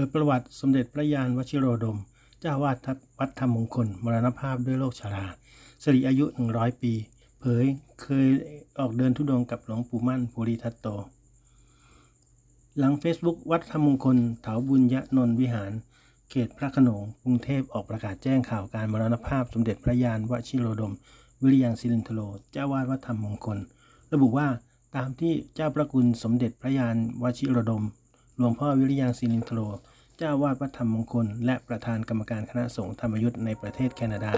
ปิดประวัติสมเด็จพระยานวชิโรดม เจ้าอาวาดวัดธรรมมงคล มรณภาพด้วยโรคชราสิริอายุ 100 ปี เผยเคยออกเดินทุดงกับหลวงปู่มั่นภูริทัตโต หลัง Facebook วัดธรรมมงคลเถาบุญยนนทวิหาร เขตพระขนงกรุงเทพออกประกาศแจ้งข่าวการมรณภาพสมเด็จพระยานวชิโรดม วิริยังศิรินทโลเจ้าวาดวัดธรรมมงคล ระบุว่าตามที่เจ้าพระคุณสมเด็จพระยานวชิโรดม หลวงพ่อวิริยังศิรินทโลเจ้าวาดวัดธรรมมงคล และประธานกรรมการคณะสงฆ์ธรรมยุทธ์ในประเทศแคนาดา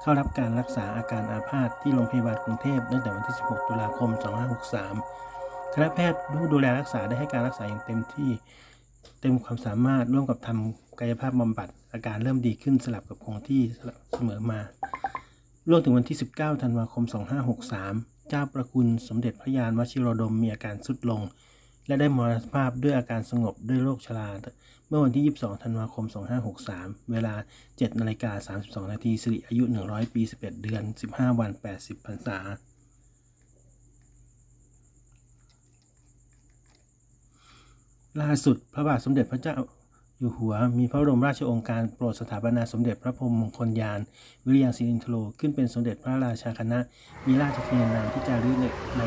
เข้ารับการรักษาอาการอาภาษที่โรงพยาบาลกรุงเทพตั้งแต่วันที่ 16 ตุลาคม 2563 คณะแพทย์ผู้ดูแลรักษาได้ให้การรักษาอย่างเต็มที่เต็มความสามารถร่วมกับทำกายภาพบำบัด อาการเริ่มดีขึ้นสลับกับคงที่เสมอมาล่วงถึงวันที่ 19 ธันวาคม 2563 เจ้าประคุณสมเด็จพระยานวชิโรดมมีอาการทรุดลง และได้มรณภาพด้วยอาการสงบด้วยโรคชรา เมื่อวันที่ 22 ธันวาคม 2563 เวลา 7นาฬิกา32 นาทีสิริอายุ 100 ปี 11 เดือน 15 วัน 80 พรรษา ล่าสุดพระบาทสมเด็จพระเจ้าอยู่หัวมีพระบรมราชโองการโปรดสถาปนาสมเด็จพระพรหมมงคลยาน วิริยังศิรินทโลขึ้นเป็นสมเด็จพระราชาคณะ มีราชทินนามที่จารึกใน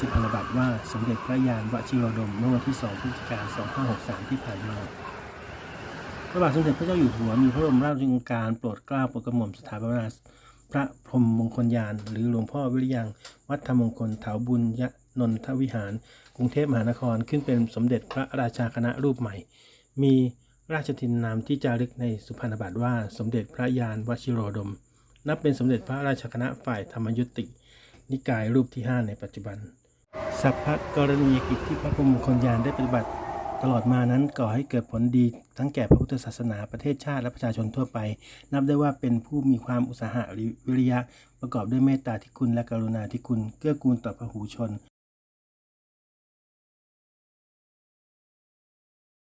สุพรรณบัตรว่าสมเด็จพระยานวชิโรดมเมื่อวันที่ 2 พฤศจิกายน 2563 ที่ผ่านมา พระบาทสมเด็จพระเจ้าอยู่หัวมีพระบรมราชโองการโปรดเกล้าโปรดกระหม่อมสถาปนาพระพรหมมงคลยาน หรือหลวงพ่อวิริยัง วัดธรรมมงคลเถาบุญยนนทวิหาร กรุงเทพมหานครขึ้นเป็นสมเด็จพระราชาคณะรูปใหม่ มีราชทินนามที่จารึกในสุพรรณบัตรว่าสมเด็จพระยานวชิโรดม นับเป็นสมเด็จพระราชาคณะฝ่ายธรรมยุติ นิกายรูปที่ 5 ในปัจจุบัน สัพพกรณียกิจที่พระพรหมคลยานได้ปฏิบัติ ตลอดมานั้นก่อให้เกิดผลดีทั้งแก่พระพุทธศาสนาประเทศชาติและประชาชนทั่วไป นับได้ว่าเป็นผู้มีความอุตสาหะวิริยะ ประกอบด้วยเมตตาที่คุณและกรุณาที่คุณเกื้อกูลต่อพระหูชน